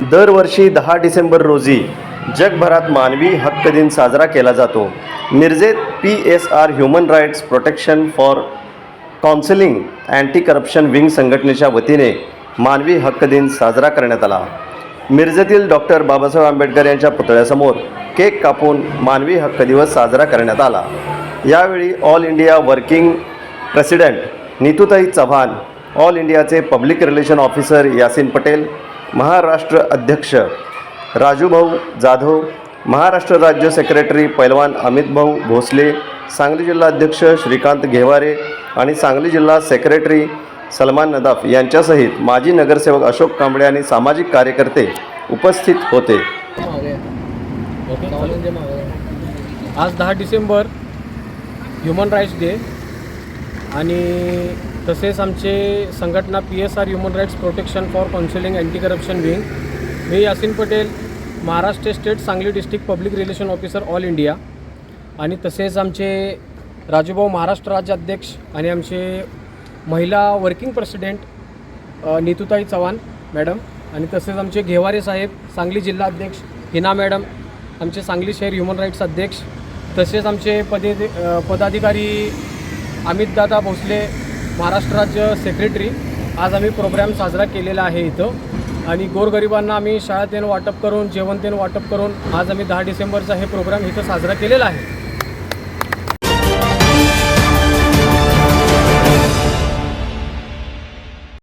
दरवर्षी दहा डिसेंबर रोजी जगभरात मानवी हक्क दिन साजरा केला जातो. मिरजेत P S R human rights protection for counselling anti corruption wing संघटनेच्या वतीने मानवी हक्क दिन साजरा करण्यात आला. मिरजेतील डॉक्टर बाबासाहेब आंबेडकर यांच्या पुतळ्यासमोर केक कापून मानवी हक्क दिवस साजरा करण्यात आला. यावेळी all India working president Nitutai Chavan all इंडियाचे public relation officer Yasin Patel Maharashtra अध्यक्ष राजूभाऊ जाधव महाराष्ट्र राज्य सेक्रेटरी पैलवान अमितभाऊ भोसले सांगली जिल्हा अध्यक्ष श्रीकांत घेवारे आणि सांगली जिल्हा सेक्रेटरी सलमान नदाफ यांच्यासहित माजी नगरसेवक अशोक कांबळे आणि सामाजिक कार्यकर्ते उपस्थित होते. ओके आज दहा डिसेंबर ह्युमन राईट्स डे आणि तसेच आमचे संघटना P S R human rights protection for counselling anti corruption wing me Yasin Patel Maharashtra state Sangli district public relation officer all India आणि तसेच आमचे राजूभाऊ महाराष्ट्र राज्य अध्यक्ष आणि आमचे महिला वर्किंग प्रेसिडेंट अ, नीतूताई चव्हाण मॅडम आणि तसेच आमचे घेवारे साहेब सांगली जिल्हा अध्यक्ष हिना मॅडम आमचे सांगली शहर ह्युमन राईट्स अध्यक्ष तसेच आमचे पदे पदाधिकारी अमितदादा भोसले महाराष्ट्र राज्य सेक्रेटरी आज आम्ही प्रोग्राम साजरा केलेला आहे इथं. आणि गोरगरिबांना आम्ही शाळा वाटप करून जेवणतेन वाटप करून आज आम्ही दहा डिसेंबरचा हे प्रोग्राम इथं साजरा केलेला आहे.